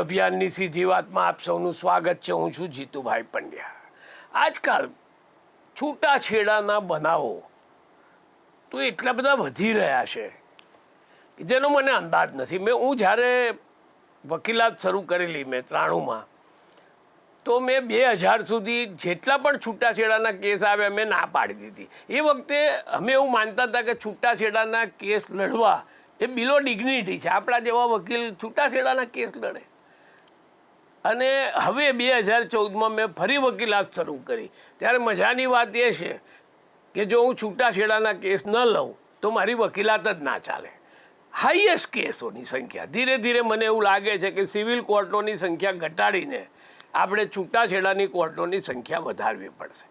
અભિયાનની સીધી વાતમાં આપ સૌનું સ્વાગત છે. હું છું જીતુભાઈ પંડ્યા. આજકાલ છૂટાછેડાના બનાવો તો એટલા બધા વધી રહ્યા છે જેનો મને અંદાજ નથી. મેં હું જ્યારે વકીલાત શરૂ કરેલી, મેં ત્રાણુંમાં, તો મેં બે હજાર સુધી જેટલા પણ છૂટાછેડાના કેસ આવ્યા, મેં ના પાડી દીધી. એ વખતે અમે એવું માનતા હતા કે છૂટાછેડાના કેસ લડવા એ બિલો ડિગ્નિટી છે. આપણા જેવા વકીલ છૂટાછેડાના કેસ લડે. અને હવે બે હજાર ચૌદમાં મેં ફરી વકીલાત શરૂ કરી. ત્યારે મજાની વાત એ છે કે જો હું છૂટાછેડાના કેસ ન લઉં, તો મારી વકીલાત જ ના ચાલે. હાઈએસ્ટ કેસોની સંખ્યા. ધીરે ધીરે મને એવું લાગે છે કે સિવિલ કોર્ટોની સંખ્યા ઘટાડીને આપણે છૂટાછેડાની કોર્ટોની સંખ્યા વધારવી પડશે.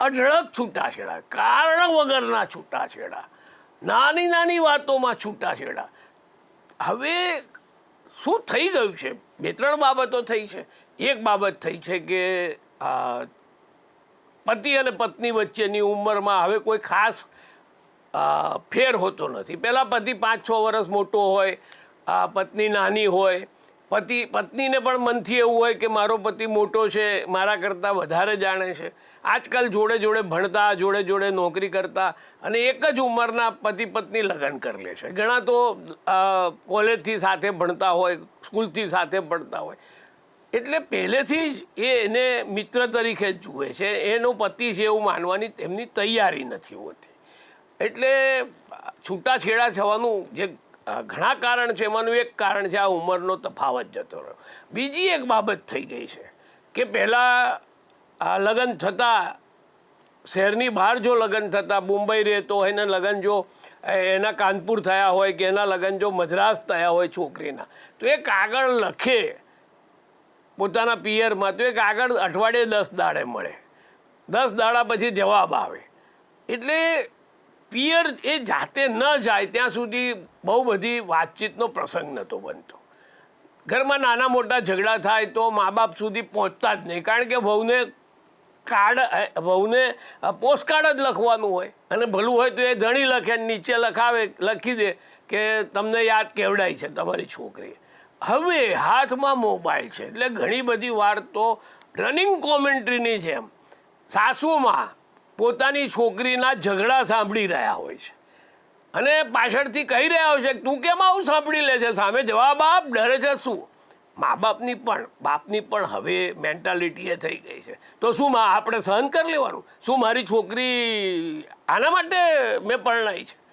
અઢળક છૂટાછેડા, કારણ વગરના છૂટાછેડા, નાની નાની વાતોમાં છૂટાછેડા. હવે શું થઈ ગયું છે? બે ત્રણ બાબતો થઈ છે. એક બાબત થઈ છે કે પતિ અને પત્ની વચ્ચેની ઉંમરમાં હવે કોઈ ખાસ ફેર હોતો નથી. પહેલાં પતિ પાંચ છ વર્ષ મોટો હોય પત્ની નાની હોય પતિ, પત્નીને પણ મનથી એવું હોય કે મારો પતિ મોટો છે, મારા કરતાં વધારે જાણે છે. આજકાલ જોડે જોડે ભણતા, જોડે જોડે નોકરી કરતા અને એક જ ઉંમરના પતિ, પત્ની લગ્ન કરી લે છે. ઘણા તો કોલેજથી સાથે ભણતા હોય, સ્કૂલથી સાથે ભણતા હોય. એટલે પહેલેથી જ એ એને મિત્ર તરીકે જ જુએ છે. એનો પતિ છે એવું માનવાની તેમની તૈયારી નથી હોતી. એટલે છૂટાછેડા થવાનું જે ઘણા કારણ છે, એમાંનું એક કારણ છે, આ ઉંમરનો તફાવત જતો રહ્યો. બીજી એક બાબત થઈ ગઈ છે કે પહેલાં આ લગ્ન થતાં શહેરની બહાર જો લગ્ન થતાં, મુંબઈ રહેતો હોય ને લગ્ન જો એના કાનપુર થયા હોય કે એના લગ્ન જો મદ્રાસ થયા હોય છોકરીના, તો એ કાગળ લખે પોતાના પિયરમાં, તો એ કાગળ અઠવાડિયે દસ દાડે મળે. દસ દાડા પછી જવાબ આવે. એટલે પિયર એ જાતે ન જાય ત્યાં સુધી બહુ બધી વાતચીતનો પ્રસંગ નહોતો બનતો. ઘરમાં નાના મોટા ઝઘડા થાય તો મા બાપ સુધી પહોંચતા જ નહીં. કારણ કે વહુને કાર્ડ વહુને પોસ્ટકાર્ડ જ લખવાનું હોય. અને ભલું હોય તો એ ધણી લખે નીચે લખાવે, લખી દે કે તમને યાદ કેવડાય છે તમારી છોકરી હવે હાથમાં મોબાઈલ છે. એટલે ઘણી બધી વાર તો રનિંગ કોમેન્ટ્રીની જેમ સાસુમાં પોતાની છોકરીના ઝઘડા સાંભળી રહ્યા હોય છે. અને પાછળથી કહી રહ્યા હોય છે તું કેમ આવું સાંભળી લે છે? સામે જવાબ આપ, ડરે છે શું? મા બાપની પણ બાપની પણ હવે મેન્ટાલિટી એ થઈ ગઈ છે. તો શું મા, આપણે સહન કરી લેવાનું? શું મારી છોકરી આના માટે મેં પરણાઈ છે?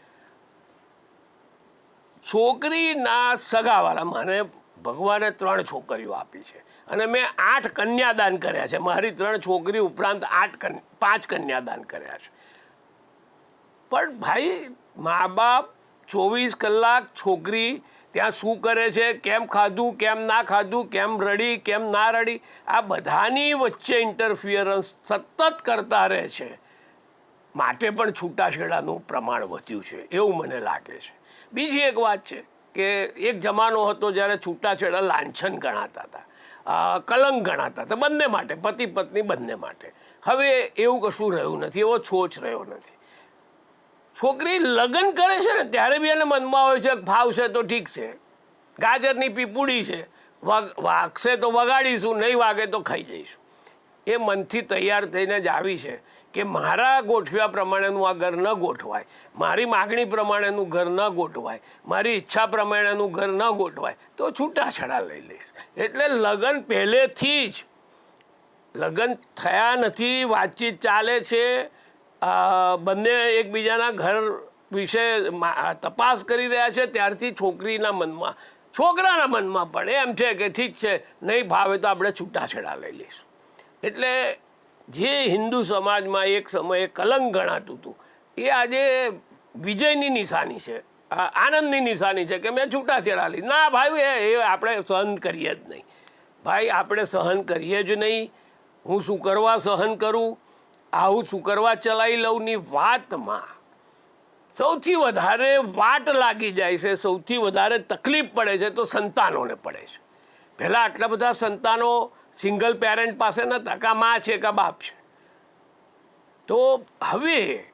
છોકરીના સગાવાળા, મને ભગવાને ત્રણ છોકરીઓ આપી છે. અને મેં આઠ કન્યાદાન કર્યા છે. મારી ત્રણ છોકરી ઉપરાંત આઠ કન, પાંચ કન્યાદાન કર્યા છે. પણ ભાઈ મા બાપ ચોવીસ કલાક છોકરી ત્યાં શું કરે છે? કેમ ખાધું, કેમ ના ખાધું, કેમ રડી, કેમ ના રડી? આ બધાની વચ્ચે ઇન્ટરફિયરન્સ સતત કરતા રહે છે. માટે પણ છૂટાછેડાનું પ્રમાણ વધ્યું છે. એવું મને લાગે છે. બીજી એક વાત છે. કે એક જમાનો હતો જ્યારે છૂટાછેડા લાંછન ગણાતા હતા કલંક ગણાતા હતા, બંને માટે, પતિ પત્ની બંને માટે. હવે એવું કશું રહ્યું નથી, એવો છોછ રહ્યો નથી. છોકરી લગ્ન કરે છે ને, ત્યારે બી એને મનમાં હોય છે ભાવશે તો ઠીક છે, ગાજરની પીપુડી છે, વાગ, વાગશે તો વગાડીશું, નહીં વાગે તો ખાઈ જઈશું. એ મનથી તૈયાર થઈને જ આવી છે કે મારા ગોઠવ્યા પ્રમાણેનું આ ઘર ન ગોઠવાય. મારી માગણી પ્રમાણેનું ઘર ન ગોઠવાય. મારી ઈચ્છા પ્રમાણેનું ઘર ન ગોઠવાય. તો છૂટાછેડા લઈ લઈશ. એટલે લગ્ન પહેલેથી જ, લગ્ન થયા નથી, વાતચીત ચાલે છે બંને એકબીજાના ઘર વિશે તપાસ કરી રહ્યા છે, ત્યારથી છોકરીના મનમાં, છોકરાના મનમાં પણ એમ છે કે ઠીક છે, નહીં ભાવે તો આપણે છૂટાછેડા લઈ લઈશું. એટલે જે હિન્દુ સમાજમાં એક સમયે કલંક ગણાતું હતું, એ આજે વિજયની નિશાની છે આનંદની નિશાની છે કે મેં છૂટાછેડા લીધી. ના ભાઈ, એ આપણે સહન કરીએ જ નહીં. ભાઈ, આપણે સહન કરીએ જ નહીં. હું શું કરવા સહન કરું? આવું શું કરવા ચલાવી લઉંની વાતમાં સૌથી વધારે વાટ લાગી જાય છે, સૌથી વધારે તકલીફ પડે છે તો સંતાનોને પડે છે. પહેલાં આટલા બધા સંતાનો સિંગલ પેરેન્ટ પાસે નહોતા કાં મા છે કાં બાપ છે. તો હવે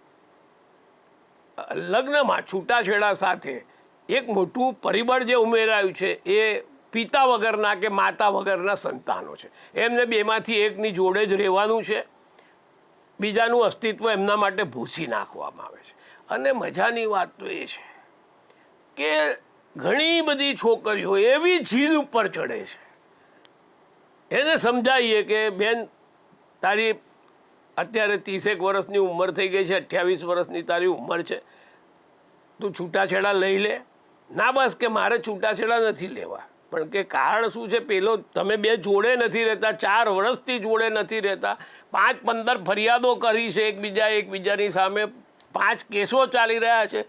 લગ્નમાં છૂટાછેડા સાથે એક મોટું પરિબળ જે ઉમેરાયું છે એ પિતા વગરના કે માતા વગરના સંતાનો છે. એમને બેમાંથી એકની જોડે જ રહેવાનું છે. બીજાનું અસ્તિત્વ એમના માટે ભૂસી નાખવામાં આવે છે. અને મજાની વાત તો એ છે કે ઘણી બધી છોકરીઓ એવી જીદ ઉપર ચડે છે એને સમજાવીએ કે બેન, તારી અત્યારે ત્રીસેક વર્ષની ઉંમર થઈ ગઈ છે, અઠ્યાવીસ વર્ષની તારી ઉંમર છે. તું છૂટાછેડા લઈ લે. ના બસ કે મારે છૂટાછેડા નથી લેવા. પણ કે કારણ શું છે? પેલો તમે બે જોડે નથી રહેતા, ચાર વર્ષથી જોડે નથી રહેતા. પાંચ પંદર ફરિયાદો કરી છે એકબીજા, એકબીજાની સામે. પાંચ કેસો ચાલી રહ્યા છે.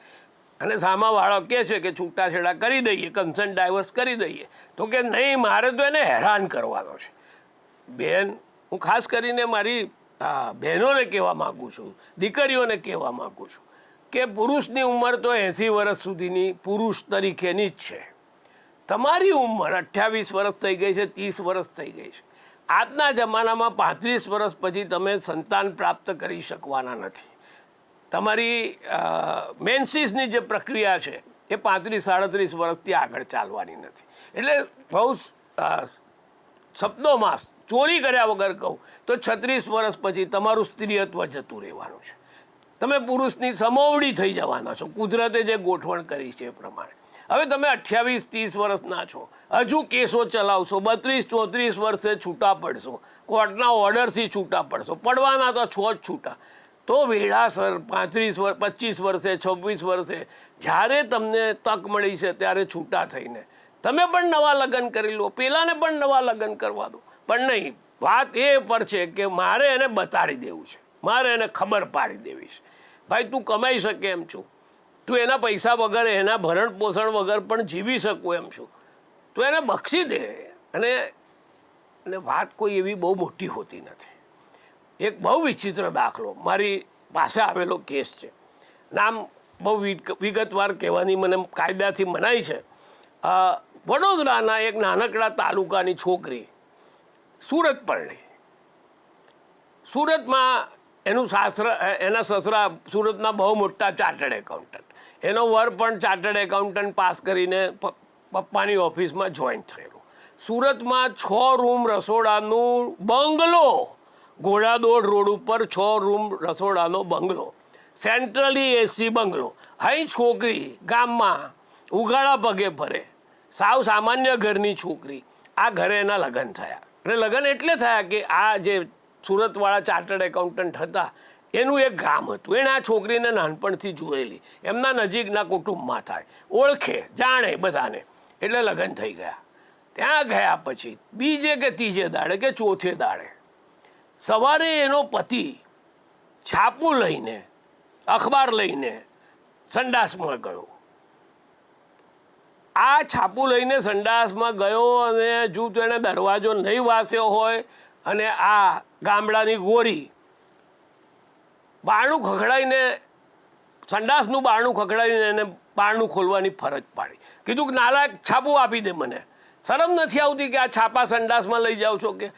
અને સામાવાળો કહે છે કે છૂટાછેડા કરી દઈએ કન્સન્ટ ડાયવર્સ કરી દઈએ. તો કે નહીં, મારે તો એને હેરાન કરવાનો છે. બેન, હું ખાસ કરીને મારી બહેનોને કહેવા માગું છું, દીકરીઓને કહેવા માગું છું કે પુરુષની ઉંમર તો એંસી વર્ષ સુધીની પુરુષ તરીકેની જ છે. તમારી ઉંમર અઠ્યાવીસ વર્ષ થઈ ગઈ છે, ત્રીસ વર્ષ થઈ ગઈ છે. આજના જમાનામાં પાંત્રીસ વર્ષ પછી તમે સંતાન પ્રાપ્ત કરી શકવાના નથી. તમારી મેન્સિસની જે પ્રક્રિયા છે, એ પાંત્રીસ, સાડત્રીસ વર્ષથી આગળ ચાલવાની નથી. એટલે બહુ શબ્દોમાં ચોરી કર્યા વગર કહું, તો છત્રીસ વર્ષ પછી તમારું સ્ત્રીયત્વ જતું રહેવાનું છે. તમે પુરુષની સમોવડી થઈ જવાના છો, કુદરતે જે ગોઠવણ કરી છે એ પ્રમાણે. હવે તમે અઠ્યાવીસ, ત્રીસ વર્ષના છો, હજુ કેસો ચલાવશો, બત્રીસ, ચોત્રીસ વર્ષે છૂટા પડશો, કોર્ટના ઓર્ડરથી છૂટા પડશો, પડવાના તો છો જ છૂટા. તો વેળાસર પાંત્રીસ વર્ષ પચીસ વર્ષે, છવ્વીસ વર્ષે જ્યારે તમને તક મળી છે ત્યારે છૂટા થઈને. તમે પણ નવા લગ્ન કરી લો, પેલાને પણ નવા લગ્ન કરવા દો. પણ નહીં, વાત એ પર છે કે મારે એને બતાડી દેવું છે. મારે એને ખબર પાડી દેવી છે. ભાઈ, તું કમાઈ શકે એમ છું. તું એના પૈસા વગર, એના ભરણ પોષણ વગર પણ જીવી શકું એમ છું. તું એને બક્ષી દે. અને વાત કોઈ એવી બહુ મોટી હોતી નથી. એક બહુ વિચિત્ર દાખલો. મારી પાસે આવેલો કેસ છે. નામ બહુ વિગતવાર કહેવાની મને કાયદાથી મનાય છે. વડોદરાના એક નાનકડા તાલુકાની છોકરી સુરત પરણી. સુરતમાં એનું સાસરા એના સસરા સુરતના બહુ મોટા ચાર્ટર્ડ એકાઉન્ટન્ટ. એનો વર પણ ચાર્ટર્ડ એકાઉન્ટન્ટ પાસ કરીને પપ્પાની ઓફિસમાં જોઈન્ટ થયેલું. સુરતમાં છ રૂમ રસોડાનું બંગલો ઘોડાદોડ રોડ ઉપર છ રૂમ રસોડાનો બંગલો, સેન્ટ્રલી એસી બંગલો. અહીં છોકરી ગામમાં ઉઘાડા પગે ફરે. સાવ સામાન્ય ઘરની છોકરી. આ ઘરે એના લગ્ન થયા. અને લગ્ન એટલે થયા કે આ જે સુરતવાળા ચાર્ટર્ડ એકાઉન્ટન્ટ હતા, એનું એક ગામ હતું. એણે આ છોકરીને નાનપણથી જોયેલી. એમના નજીકના કુટુંબમાં થાય. ઓળખે, જાણે બધાને. એટલે લગ્ન થઈ ગયા. ત્યાં ગયા પછી, બીજે કે ત્રીજે દાડે કે ચોથે દાડે સવારે એનો પતિ છાપું લઈને, અખબાર લઈને સંડાસમાં ગયો. આ છાપું લઈને સંડાસમાં ગયો અને જો તેણે દરવાજો નહીં વાસ્યો હોય અને આ ગામડાની ગોરી બારણું ખખડાઈને, સંડાસનું બારણું ખખડાવીને એને બારણું ખોલવાની ફરજ પાડી. કીધું કે નાલાયક છાપું આપી દે મને. શરમ નથી આવતી કે આ છાપા સંડાસમાં લઈ જાઓ છો કે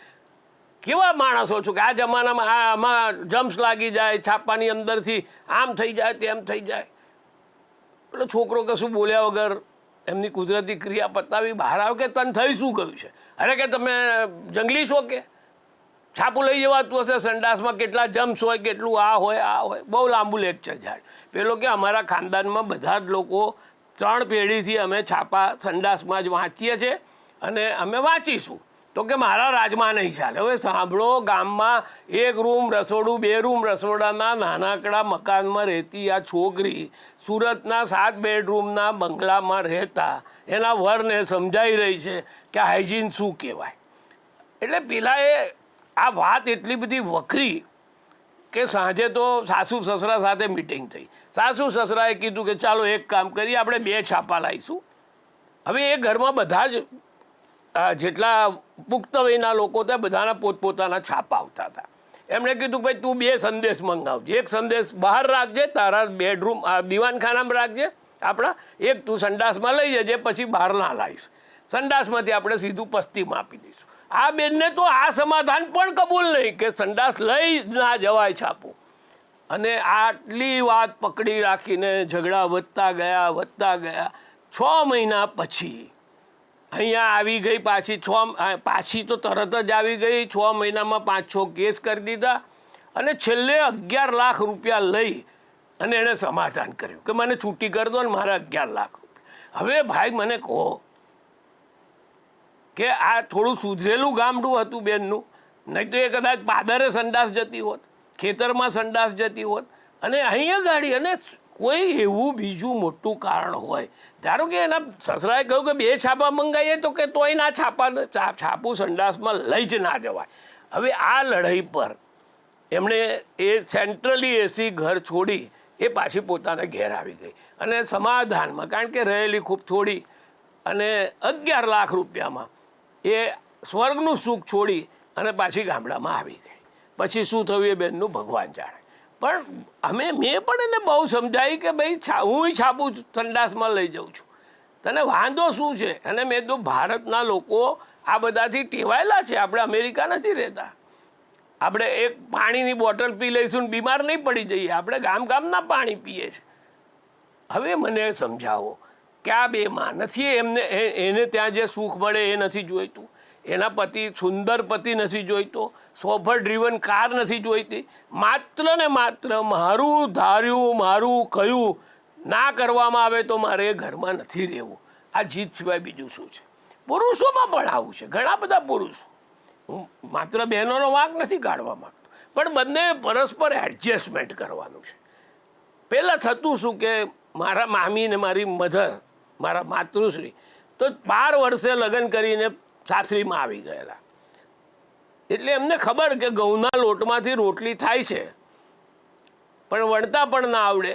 કેવા માણસો છો કે આ જમાનામાં આ આમાં જમ્સ લાગી જાય, છાપાની અંદરથી આમ થઈ જાય, તેમ થઈ જાય. એટલે છોકરો કશું બોલ્યા વગર એમની કુદરતી ક્રિયા પતાવી બહાર આવે કે તને થઈ શું કહ્યું છે? અરે કે તમે જંગલી છો કે? છાપું લઈ જવાતું હશે, સંડાસમાં કેટલા જમ્સ હોય, કેટલું આ હોય આ હોય, બહુ લાંબુ લેક્ચર જાય. પેલો કે અમારા ખાનદાનમાં બધા જ લોકો ત્રણ પેઢીથી અમે છાપા સંડાસમાં જ વાંચીએ છીએ અને અમે વાંચીશું. તો કે મારા રાજમાં નહીં ચાલે. હવે સાંભળો, ગામમાં એક રૂમ રસોડું, બે રૂમ રસોડાના નાનકડા મકાનમાં રહેતી આ છોકરી સુરતના સાત બેડરૂમના બંગલામાં રહેતા. એના વરને સમજાઈ રહી છે કે હાઇજીન શું કહેવાય. એટલે પેલાએ આ વાત એટલી બધી વખરી કે સાંજે તો સાસુ સસરા સાથે મિટિંગ થઈ. સાસુ સસરાએ કીધું કે ચાલો એક કામ કરીએ, આપણે બે છાપા લાવીશું હવે એ ઘરમાં બધા જ જેટલા પુખ્ત વયના લોકો હતા બધાના પોતપોતાના છાપા આવતા હતા. એમણે કીધું, ભાઈ, તું બે સંદેશ મંગાવજે. એક સંદેશ બહાર રાખજે, તારા બેડરૂમ, આ દીવાનખાનામાં રાખજે. આપણા, એક તું સંડાસમાં લઈ જજે, પછી બહાર ના લાવીશ. સંડાસમાંથી આપણે સીધું પસ્તીમાં આપી દઈશું. આ બેનને તો આ સમાધાન પણ કબૂલ નહીં કે સંડાસ લઈ ના જવાય છાપું. અને આટલી વાત પકડી રાખીને ઝઘડા વધતા ગયા વધતા ગયા. છ મહિના પછી અહીંયા આવી ગઈ પાછી છ પાછી તો તરત જ આવી ગઈ. છ મહિનામાં પાંચ છ કેસ કરી દીધા અને છેલ્લે અગિયાર લાખ રૂપિયા લઈ અને એણે સમાધાન કર્યું કે મને છૂટી કરી દો ને મારા અગિયાર લાખ હવે ભાઈ મને કહો કે આ થોડું સુધરેલું ગામડું હતું બેનનું. નહીં તો એ કદાચ પાદરે સંડાસ જતી હોત, ખેતરમાં સંડાસ જતી હોત અને અહીંયા ગાડી અને કોઈ એવું બીજું મોટું કારણ હોય. ધારો કે એના સસરાએ કહ્યું કે બે છાપા મંગાવીએ તો કે તોય ના છાપા છાપું સંડાસમાં લઈ જ ના જવાય. હવે આ લડાઈ પર એમણે એ સેન્ટ્રલી એસી ઘર છોડી એ પાછી પોતાના ઘેર આવી ગઈ. અને સમાધાનમાં, કારણ કે રહેલી ખૂબ થોડી અને અગિયાર લાખ રૂપિયામાં એ સ્વર્ગનું સુખ છોડી અને પાછી ગામડામાં આવી ગઈ. પછી શું થયું એ બેનનું ભગવાન જાણે. પણ અમે, મેં પણ એને બહુ સમજાવી કે ભાઈ હું છાપું સંડાસમાં લઈ જાઉં છું. તને વાંધો શું છે? અને મેં તો ભારતના લોકો આ બધાથી ટેવાયેલા છે. આપણે અમેરિકા નથી રહેતા. આપણે એક પાણીની બોટલ પી લઈશું બીમાર નહીં પડી જઈએ. આપણે ગામ ગામના પાણી પીએ છીએ હવે મને સમજાવો કે આ બેમાં નથી એમને એને ત્યાં જે સુખ મળે એ નથી જોઈતું. એના પતિ સુંદર પતિ નથી જોઈતો. સોફર ડ્રીવન કાર નથી જોઈતી. માત્ર ને માત્ર મારું ધાર્યું, મારું કયું ના કરવામાં આવે તો મારે ઘરમાં નથી રહેવું. આ જીત સિવાય બીજું શું છે? પુરુષોમાં પણ આવું છે, ઘણા બધા પુરુષો. હું માત્ર બહેનોનો વાંક નથી કાઢવા માગતો, પણ બંને પરસ્પર એડજસ્ટમેન્ટ કરવાનું છે. પહેલાં થતું શું કે મારા મામી ને મારી મધર, મારા માતૃશ્રી, તો બાર વર્ષે લગ્ન કરીને સાસરીમાં આવી ગયેલા. એટલે એમને ખબર કે ઘઉંના લોટમાંથી રોટલી થાય છે. પણ વણતા પણ ના આવડે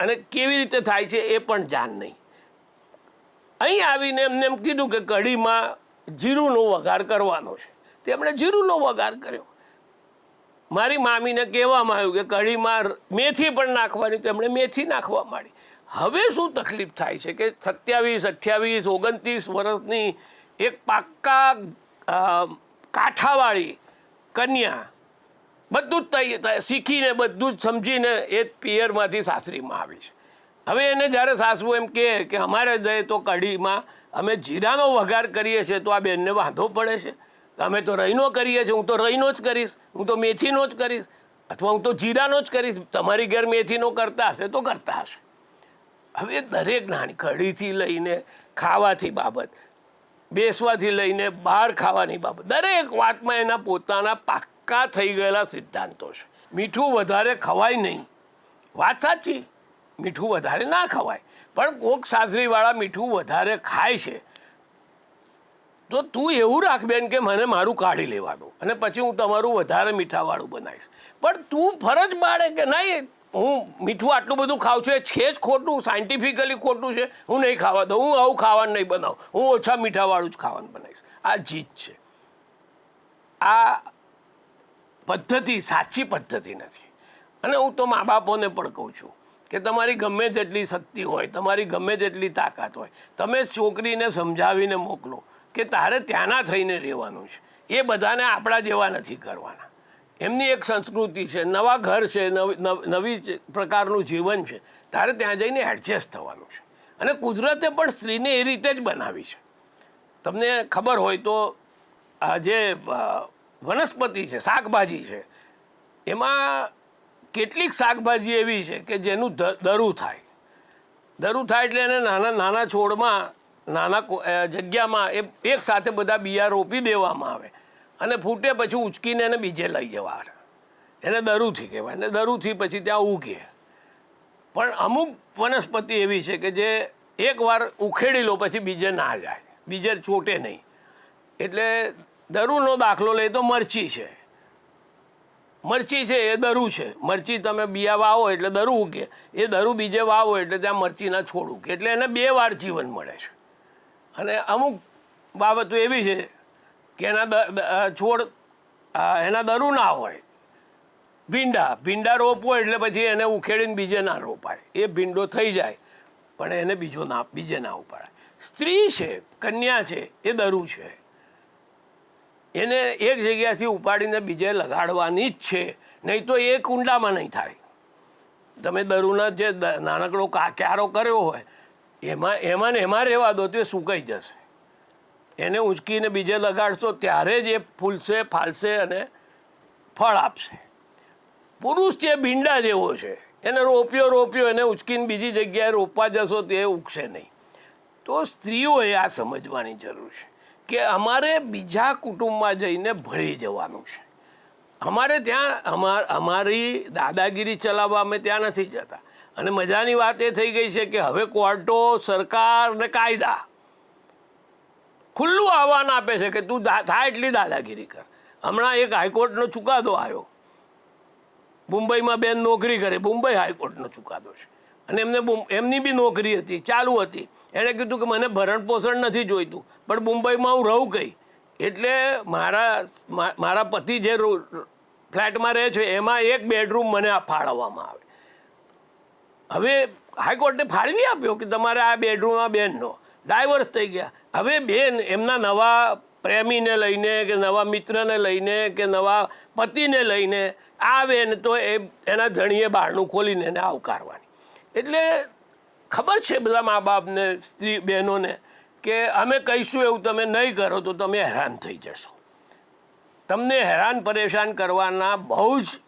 અને કેવી રીતે થાય છે એ પણ જાણ નહીં. અહીં આવીને એમને એમ કીધું કે કઢીમાં જીરુંનો વઘાર કરવાનો છે. તેમણે જીરુંનો વઘાર કર્યો. મારી મામીને કહેવામાં આવ્યું કે કઢીમાં મેથી પણ નાખવાની, તો એમણે મેથી નાખવા માંડી. હવે શું તકલીફ થાય છે કે સત્યાવીસ, અઠ્યાવીસ, ઓગણત્રીસ વર્ષની એક પાક્કા કાંઠાવાળી, કન્યા, બધું જ શીખીને બધું જ સમજીને એ પિયરમાંથી સાસરીમાં આવી છે. હવે એને જ્યારે સાસુ એમ કહે કે અમારે જઈએ તો કઢીમાં અમે જીરાનો વઘાર કરીએ છીએ, તો આ બેનને વાંધો પડે છે? અમે તો રહીનો કરીએ છીએ, હું તો રહીનો જ કરીશ, હું તો મેથીનો જ કરીશ, અથવા હું તો જીરાનો જ કરીશ, તમારી ઘેર મેથીનો કરતા હશે તો કરતા હશે. હવે દરેક નાની કઢીથી લઈને ખાવાથી બાબત બેસવાથી લઈને બહાર ખાવાની બાબત. દરેક વાતમાં એના પોતાના પાક્કા થઈ ગયેલા સિદ્ધાંતો છે. મીઠું વધારે ખવાય નહીં. વાત સાચી. મીઠું વધારે ના ખવાય. પણ કોક સાસરીવાળા મીઠું વધારે ખાય છે. તો તું એવું રાખ બેન કે મને મારું કાઢી લેવાનું અને પછી હું તમારું વધારે મીઠાવાળું બનાવીશ. પણ તું ફરજ પાડે કે નહીં હું મીઠું આટલું બધું ખાઉં છું, એ છે જ ખોટું સાયન્ટિફિકલી ખોટું છે. હું નહીં ખાવા દઉં, હું આવું ખાવાનું નહીં બનાવું. હું ઓછા મીઠાવાળું જ ખાવાનું બનાવીશ. આ જીત છે. આ પદ્ધતિ સાચી પદ્ધતિ નથી. અને હું તો મા બાપોને પણ કહું છું કે તમારી ગમે તેટલી શક્તિ હોય, તમારી ગમે તેટલી તાકાત હોય, તમે છોકરીને સમજાવીને મોકલો કે તારે ત્યાંના થઈને રહેવાનું છે. એ બધાને આપણા જેવા નથી કરવાના. એમની એક સંસ્કૃતિ છે, નવા ઘર છે, નવી, નવ- પ્રકારનું જીવન છે. તારે ત્યાં જઈને એડજસ્ટ થવાનું છે. અને કુદરતે પણ સ્ત્રીને એ રીતે જ બનાવી છે. તમને ખબર હોય તો આ જે વનસ્પતિ છે, શાકભાજી છે, એમાં કેટલીક શાકભાજી એવી છે કે જેનું દરું થાય. દરું થાય એટલે એને નાના નાના છોડમાં, નાના જગ્યામાં એ એક સાથે બધા બિયા રોપી દેવામાં આવે. અને ફૂટે પછી ઉચકીને એને બીજે લઈ જવા એને દરુથી કહેવાય અને દરુથી પછી ત્યાં ઉગે પણ અમુક વનસ્પતિ એવી છે કે જે એકવાર ઉખેડી લો પછી બીજે ના જાય, બીજે ચોટે નહીં. એટલે દરુનો દાખલો લઈએ તો મરચી છે. મરચી છે એ દરુ છે. મરચી તમે બિયા વાવો એટલે દરુ ઉગે. એ દરુ બીજે વાવો એટલે ત્યાં મરચીના છોડ ઉગે. એટલે એને બે વાર જીવન મળે છે. અને અમુક બાબતો એવી છે કે એના છોડ એના દરું ના હોય. ભીંડા ભીંડા રોપવો એટલે પછી એને ઉખેડીને બીજે ના રોપાય. એ ભીંડો થઈ જાય, પણ એને બીજો ના, બીજે ના ઉપાડાય. સ્ત્રી છે, કન્યા છે, એ દરું છે. એને એક જગ્યાથી ઉપાડીને બીજે લગાડવાની જ છે, નહીં તો એ કુંડામાં નહીં થાય. તમે દરુના જે નાનકડો ક્યારો કર્યો હોય, એમાં એમાં ને એમાં રહેવા દો તો એ સુકાઈ જશે. એને ઊંચકીને બીજે લગાડશો ત્યારે જ એ ફૂલશે, ફાલશે અને ફળ આપશે. પુરુષ જે ભીંડા જેવો છે, એને રોપ્યો રોપ્યો, એને ઉચકીને બીજી જગ્યાએ રોપવા જશો તો ઉગશે નહીં. તો સ્ત્રીઓએ આ સમજવાની જરૂર છે કે અમારે બીજા કુટુંબમાં જઈને ભળી જવાનું છે. અમારે ત્યાં અમાર, અમારી દાદાગીરી ચલાવવા અમે ત્યાં નથી જતા. અને મજાની વાત એ થઈ ગઈ છે કે હવે કોર્ટો, સરકાર ને કાયદા ખુલ્લું આહવાન આપે છે કે તું થાય એટલી દાદાગીરી કર. હમણાં એક હાઈકોર્ટનો ચુકાદો આવ્યો. મુંબઈમાં બેન નોકરી કરે, મુંબઈ હાઈકોર્ટનો ચુકાદો છે. અને એમને એમની બી નોકરી હતી, ચાલુ હતી. એણે કીધું કે મને ભરણ પોષણ નથી જોઈતું, પણ મુંબઈમાં હું રહું કઈ? એટલે મારા મારા પતિ જે ફ્લેટમાં રહે છે, એમાં એક બેડરૂમ મને ફાળવવામાં આવે. હવે હાઈકોર્ટે ફાળવી આપ્યો કે તમારે આ બેડરૂમમાં બેનનો. ડાયવર્સ થઈ ગયા. હવે બેન, એમના નવા પ્રેમીને લઈને કે નવા મિત્રને લઈને કે નવા પતિને લઈને આવે ને તો એ એના ધણીએ બહારનું ખોલીને એને આવકારવાની. એટલે ખબર છે બધા મા બાપને સ્ત્રી બહેનોને કે અમે કહીશું એવું તમે નહીં કરો તો તમે હેરાન થઈ જશો. તમને હેરાન પરેશાન કરવાના બહુ જ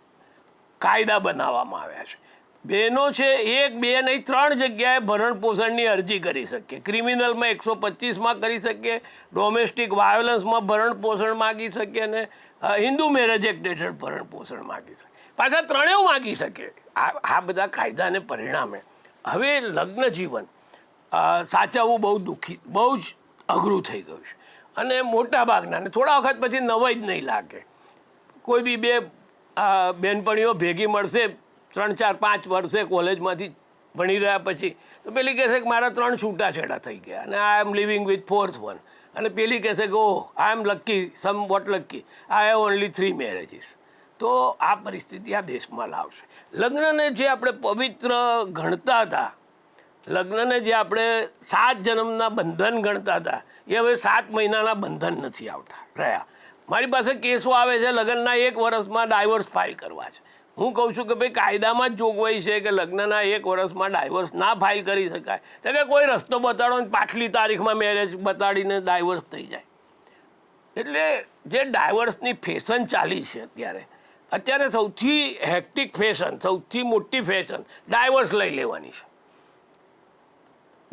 કાયદા બનાવવામાં આવ્યા છે. બહેનો છે, એક, બે નહીં, ત્રણ જગ્યાએ ભરણ પોષણની અરજી કરી શકીએ. ક્રિમિનલમાં એકસો પચીસમાં કરી શકીએ, ડોમેસ્ટિક વાયોલન્સમાં ભરણ પોષણ માગી શકીએ અને હિન્દુ મેરેજ એક્ટ હેઠળ ભરણ પોષણ માગી શકે પાછા ત્રણેય માગી શકે આ બધા કાયદાને પરિણામે. હવે લગ્ન જીવન સાચવવું બહુ દુઃખી, બહુ જ અઘરું થઈ ગયું છે. અને મોટા ભાગના ને થોડા વખત પછી નવાઈ જ નહીં લાગે. કોઈ બી બે બહેનપણીઓ ભેગી મળશે ત્રણ, ચાર, પાંચ વર્ષે કોલેજમાંથી ભણી રહ્યા પછી તો પેલી કહેશે કે મારા ત્રણ છૂટાછેડા થઈ ગયા અને I am living with fourth one અને પેલી કહેશે કે ઓહ I am lucky somewhat lucky I have only three marriages તો આ પરિસ્થિતિ આ દેશમાં લાવશે. લગ્નને જે આપણે પવિત્ર ગણતા હતા, લગ્નને જે આપણે સાત જન્મના બંધન ગણતા હતા, એ હવે સાત મહિનાના બંધન નથી આવતા રહ્યા. મારી પાસે કેસો આવે છે, લગ્નના એક વર્ષમાં ડાયવર્સ ફાઇલ કરવા છે. હું કહું છું કે ભાઈ કાયદામાં જ જોગવાઈ છે કે લગ્નના એક વર્ષમાં ડાયવર્સ ના ફાઇલ કરી શકાય. તો કે કોઈ રસ્તો બતાડો ને પાછલી તારીખમાં મેરેજ બતાડીને ડાયવર્સ થઈ જાય. એટલે જે ડાયવર્સની ફેશન ચાલી છે અત્યારે અત્યારે સૌથી હેક્ટિક ફેશન સૌથી મોટી ફેશન ડાયવર્સ લઈ લેવાની છે.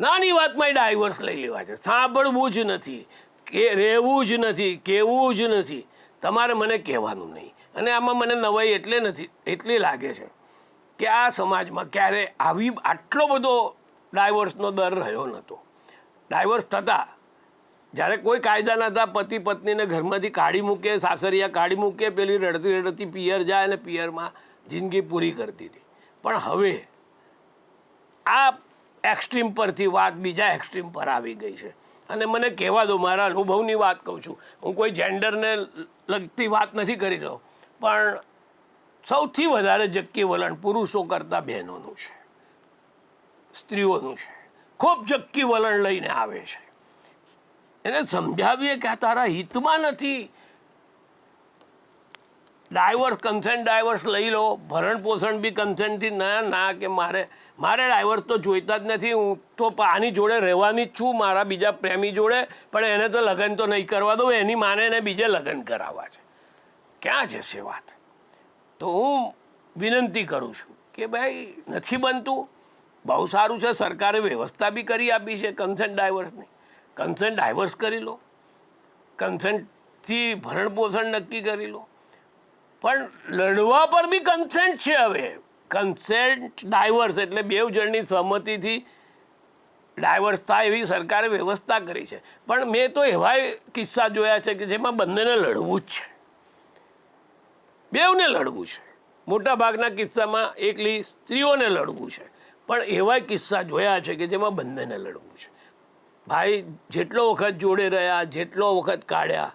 નાની વાતમાં ડાયવર્સ લઈ લેવા છે. સાંભળવું જ નથી, કે રહેવું જ નથી, કહેવું જ નથી. તમારે મને કહેવાનું નહીં. અને આમાં મને નવાઈ એટલે નથી, એટલી લાગે છે કે આ સમાજમાં ક્યારે આવી આટલો બધો ડાયવર્સનો દર રહ્યો નહોતો. ડાયવર્સ થતાં, જ્યારે કોઈ કાયદા નહોતા પતિ પત્નીને ઘરમાંથી કાઢી મૂકે, સાસરિયા કાઢી મૂકે, પેલી રડતી રડતી પિયર જાય અને પિયરમાં જિંદગી પૂરી કરતી હતી. પણ હવે આ એક્સ્ટ્રીમ પરથી વાત બીજા એક્સ્ટ્રીમ પર આવી ગઈ છે. અને મને કહેવા દો, મારા અનુભવની વાત કહું છું. હું કોઈ જેન્ડરને લગતી વાત નથી કરી રહ્યો. પણ સૌથી વધારે જક્કી વલણ પુરુષો કરતાં બહેનોનું છે. સ્ત્રીઓનું છે. ખૂબ જક્કી વલણ લઈને આવે છે. એને સમજાવીએ કે આ તારા હિતમાં નથી. ડાયવર્સ કન્સેન્ટ ડાયવર્સ લઈ લો. ભરણ પોષણ બી કન્સેન્ટથી ના ના, કે મારે મારે ડાયવર્સ તો જોઈતા જ નથી. હું તો આની જોડે રહેવાની જ છું, મારા બીજા પ્રેમી જોડે. પણ એને તો લગ્ન તો નહીં કરવા દઉં. એની માને એને બીજે લગ્ન કરાવવા છે. ક્યાં જશે વાત? તો હું વિનંતી કરું છું કે ભાઈ, નથી બનતું. બહુ સારું છે, સરકારે વ્યવસ્થા બી કરી આપી છે કન્સેન્ટ ડાયવર્સની કન્સેન્ટ ડાયવર્સ કરી લો. કન્સન્ટથી ભરણ પોષણ નક્કી કરી લો. પણ લડવા પર બી કન્સેન્ટ છે હવે. કન્સેન્ટ ડાયવર્સ એટલે બેવ જણની સહમતિથી ડાયવર્સ થાય એવી સરકારે વ્યવસ્થા કરી છે. પણ મેં તો એવા કિસ્સા જોયા છે કે જેમાં બંનેને લડવું જ છે. બેવને લડવું છે. મોટા ભાગના કિસ્સામાં એકલી સ્ત્રીઓને લડવું છે. પણ એવા કિસ્સા જોયા છે કે જેમાં બંનેને લડવું છે. ભાઈ, જેટલો વખત જોડે રહ્યા, જેટલો વખત કાઢ્યા,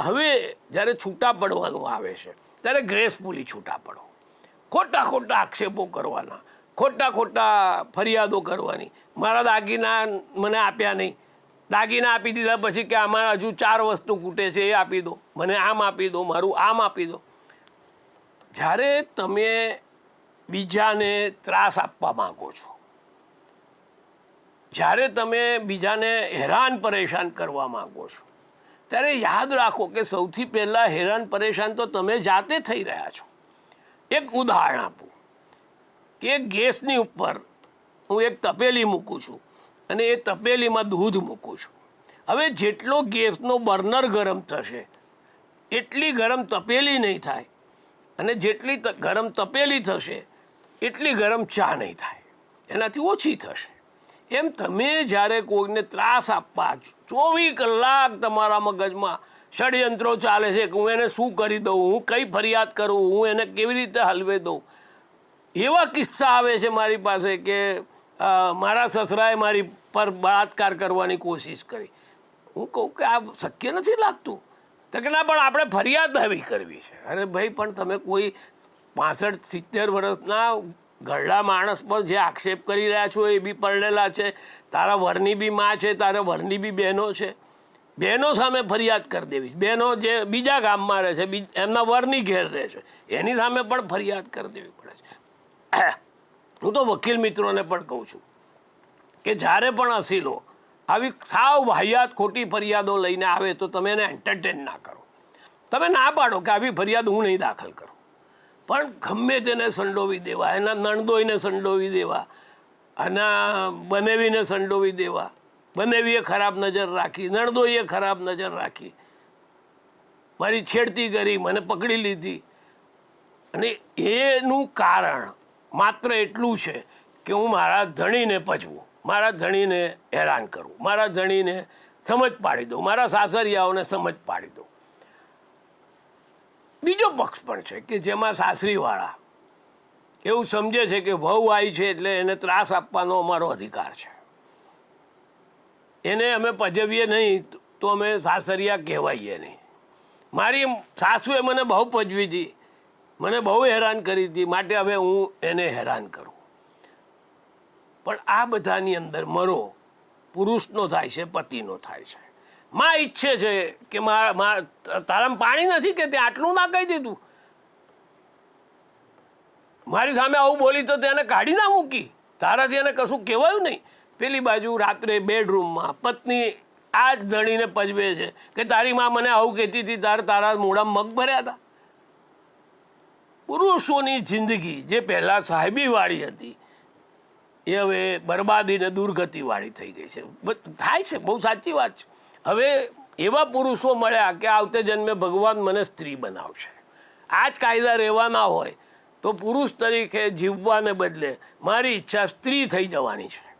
હવે જ્યારે છૂટા પડવાનું આવે છે, ત્યારે ગ્રેસફુલી છૂટા પડો. ખોટા ખોટા આક્ષેપો કરવાના, ખોટા ખોટા ફરિયાદો કરવાની. મારા દાગીના મને આપ્યા નહીં. દાગીના આપી દીધા પછી કે આમાં હજુ ચાર વસ્તુ ખૂટે છે, એ આપી દો. મને આમ આપી દો, મારું આમ આપી દો. જ્યારે તમે બીજાને ત્રાસ આપવા માંગો છો, જ્યારે તમે બીજાને હેરાન પરેશાન કરવા માગો છો, ત્યારે યાદ રાખો કે સૌથી પહેલાં હેરાન પરેશાન તો તમે જાતે થઈ રહ્યા છો. એક ઉદાહરણ આપું. કે ગેસની ઉપર હું એક તપેલી મૂકું છું અને એ તપેલીમાં દૂધ મૂકું છું. હવે જેટલો ગેસનો બર્નર ગરમ થશે, એટલી ગરમ તપેલી નહીં થાય. અને જેટલી ગરમ તપેલી થશે, એટલી ગરમ ચા નહીં થાય. એનાથી ઓછી થશે. એમ તમે જ્યારે કોઈને ત્રાસ આપવા ચોવીસ કલાક તમારા મગજમાં ષડયંત્રો ચાલે છે કે હું એને શું કરી દઉં, હું કઈ ફરિયાદ કરું, હું એને કેવી રીતે હલવે દઉં. એવા કિસ્સા આવે છે મારી પાસે કે મારા સસરાએ મારી પર બળાત્કાર કરવાની કોશિશ કરી. હું કહું કે આ શક્ય નથી લાગતું. તો કે ના, પણ આપણે ફરિયાદ નવી કરવી છે. અરે ભાઈ, પણ તમે કોઈ પાસઠ, સિત્તેર વર્ષના ઘરડા માણસ પર જે આક્ષેપ કરી રહ્યા છો, એ બી પરણેલા છે. તારા વરની બી માં છે, તારા વરની બી બહેનો છે. બહેનો સામે ફરિયાદ કરી દેવી. બહેનો જે બીજા ગામમાં રહે છે એમના વરની ઘેર રહે છે. એની સામે પણ ફરિયાદ કરી દેવી પડે છે. હું તો વકીલ મિત્રોને પણ કહું છું કે જ્યારે પણ અસીલો આવી સાવ વાહિયાત ખોટી ફરિયાદો લઈને આવે તો તમે એને એન્ટરટેન ના કરો. તમે ના પાડો કે આવી ફરિયાદ હું નહીં દાખલ કરું. પણ ગમે તેને સંડોવી દેવા, એના નણદોઈને સંડોવી દેવા આના બનેવીને સંડોવી દેવા. બનેવીએ ખરાબ નજર રાખી નણદોઈએ ખરાબ નજર રાખી. મારી છેડતી કરી મને પકડી લીધી. અને એનું કારણ માત્ર એટલું છે કે હું મારા ધણીને પચવું મારા ધણીને હેરાન કરું. મારા ધણીને સમજ પાડી દઉં. મારા સાસરિયાઓને સમજ પાડી દઉં. બીજો પક્ષ પણ છે કે જેમાં સાસરીવાળા એવું સમજે છે કે વહુ આવી છે એટલે એને ત્રાસ આપવાનો અમારો અધિકાર છે. એને અમે પજવીએ નહીં તો અમે સાસરિયા કહેવાઈએ નહીં. મારી સાસુએ મને બહુ પજવી હતી મને બહુ હેરાન કરી હતી માટે હવે હું એને હેરાન કરું. પણ આ બધાની અંદર મરો, પુરુષનો થાય છે, પતિનો થાય છે. માં ઈચ્છે છે કે મારા તારામાં પાણી નથી કે તે આટલું ના કહી દીધું? મારી સામે આવું બોલી તો તેને કાઢી ના મૂકી. તારાથી એને કશું કહેવાયું નહીં. પેલી બાજુ રાત્રે બેડરૂમમાં પત્ની આ જ ધણીને પજવે છે કે તારી માં મને આવું કહેતી હતી, તારે, તારા મોડા મગ ભર્યા હતા. પુરુષોની જિંદગી જે પહેલાં સાહેબીવાળી હતી એ હવે બરબાદીને દુર્ગતિવાળી થઈ ગઈ છે. થાય છે, બહુ સાચી વાત છે. હવે એવા પુરુષો મળ્યા કે આવતે જન્મે ભગવાન મને સ્ત્રી બનાવશે. આ જ કાયદા રહેવાના હોય તો પુરુષ તરીકે જીવવાને બદલે મારી ઈચ્છા સ્ત્રી થઈ જવાની છે.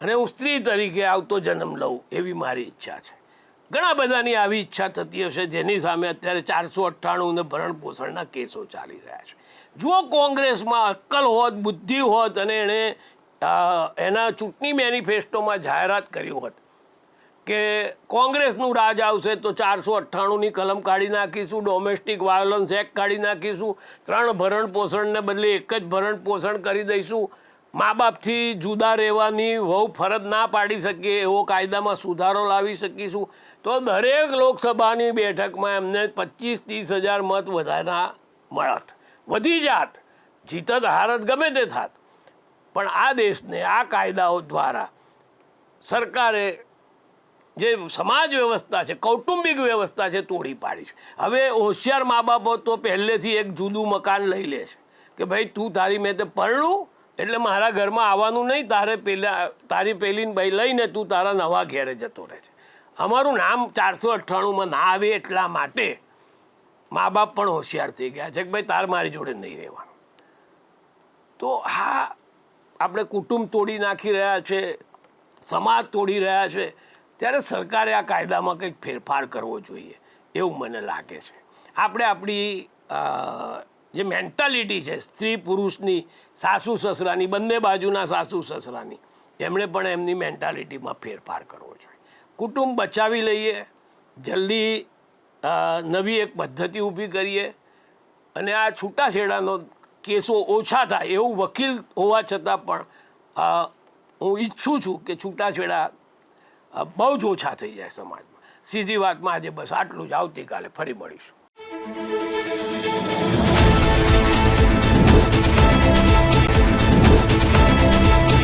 અને હું સ્ત્રી તરીકે આવતો જન્મ લઉં એવી મારી ઈચ્છા છે. ઘણા બધાની આવી ઈચ્છા થતી હશે, જેની સામે અત્યારે ચારસો અઠ્ઠાણું ને ભરણ પોષણના કેસો ચાલી રહ્યા છે. જો કોંગ્રેસમાં અક્કલ હોત, બુદ્ધિ હોત અને એણે એના ચૂંટણી મેનિફેસ્ટોમાં જાહેરાત કર્યું હોત કે કોંગ્રેસનું રાજ આવશે તો ચારસો અઠ્ઠાણુંની કલમ કાઢી નાખીશું ડોમેસ્ટિક વાયોલન્સ એક્ટ કાઢી નાખીશું, ત્રણ ભરણ પોષણને બદલે એક જ ભરણ પોષણ કરી દઈશું. મા બાપથી જુદા રહેવાની વહુ ફરજ ના પાડી શકીએ, એવો કાયદામાં સુધારો લાવી શકીશું. તો દરેક લોકસભાની બેઠકમાં એમને પચીસ ત્રીસ હજાર મત વધારા મળત. વધી જાત. જીતત હારત ગમે તે થાત. પણ આ દેશને, આ કાયદાઓ દ્વારા સરકારે જે સમાજ વ્યવસ્થા છે, કૌટુંબિક વ્યવસ્થા છે, તોડી પાડી છે. હવે હોશિયાર મા બાપો તો પહેલેથી એક જુદું મકાન લઈ લે છે કે ભાઈ, તું તારી મેં તે પરણું, એટલે મારા ઘરમાં આવવાનું નહીં, તારે પેલા, તારી પેલી ભાઈ લઈને તું તારા નવા ઘેરે જતો રહે છે. અમારું નામ ચારસો અઠ્ઠાણુંમાં ના આવે એટલા માટે મા બાપ પણ હોશિયાર થઈ ગયા છે કે ભાઈ, તાર મારી જોડે નહીં રહેવાનું. તો હા આપણે કુટુંબ તોડી નાખી રહ્યા છે, સમાજ તોડી રહ્યા છે, ત્યારે સરકારે આ કાયદામાં કંઈક ફેરફાર કરવો જોઈએ એવું મને લાગે છે. આપણે આપણી જે મેન્ટાલિટી છે, સ્ત્રી પુરુષની સાસુ સસરાની, બંને બાજુના સાસુ સસરાની, એમણે પણ એમની મેન્ટાલિટીમાં ફેરફાર કરવો જોઈએ. કુટુંબ બચાવી લઈએ, જલ્દી નવી એક પદ્ધતિ ઊભી કરીએ, અને આ છૂટાછેડાનો કેસો ઓછા થાય એવું વકીલ હોવા છતાં પણ હું ઈચ્છું છું કે છૂટાછેડા બહુ જ ઓછા થઈ જાય સમાજમાં. સીધી વાતમાં આજે બસ આટલું જ. આવતીકાલે ફરી મળીશું.